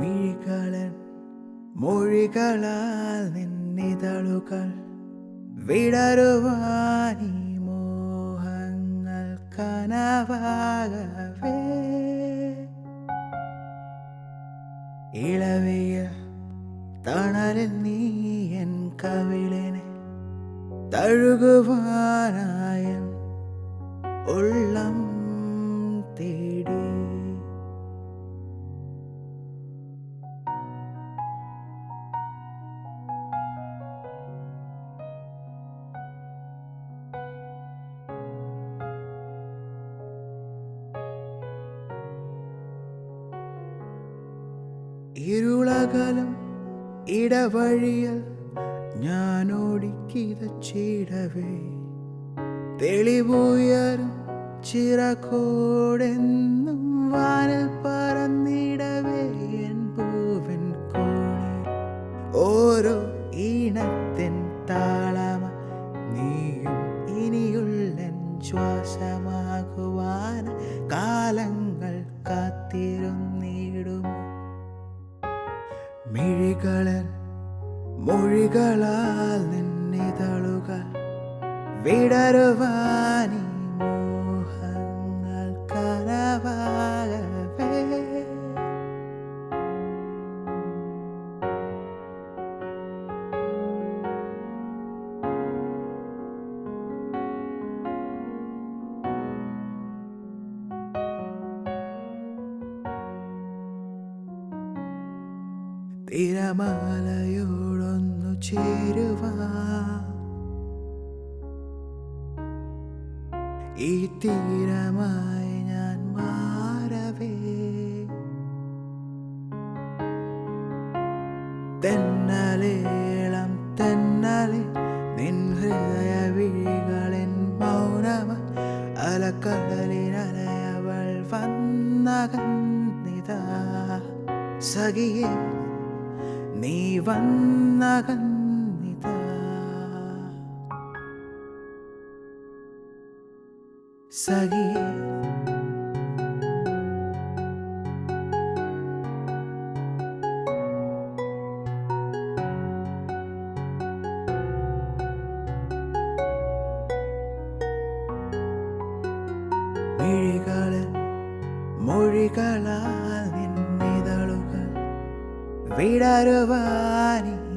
മിഴികളൻ മൊഴികളാൽ നിന്നിതളുകൾ വിടരുവാനീ മോഹങ്ങൾ കനവാകവേ. ഇളവിയ തണലിൽ നീ എൻ കവിളിനെ തഴുകുവാനായൻ ഉള്ളം ഇരുളകലും ഇടവഴിയൽ ഞാൻ ഓടിക്കിതച്ചിടവേ തെളിവുയരും ചിറകോടെന്നും വാനൽ പറന്നിടവേ എൻ പൂവൻ കോണിൽ ഓരോ ഈണത്തിൻ താളമ നീയും ഇനിയുള്ളൻ ശ്വാസമാകുവാൻ കാലങ്ങൾ കാത്തിരുന്നിടുമോ? മിഴികളൻ മൊഴികളാൽ നിന്നിതളുകൾ വിടരുവാനീ തിരമാലയോടൊന്നു ചേരുവാ. ഈ തീരമായി ഞാൻ മാറവേ. തെന്നലേളം തെന്നലെ നിൻ ഹൃദയ വിഴികളിൻ മൗനമ അലക്കടലിനലയവൾ വന്നകന്നിതാ. സഖിയേ നീ വന്നകന്നിതാ. സഖി മൊഴികളാൽ നിന്നിതളുകൾ വിടരുവാനീ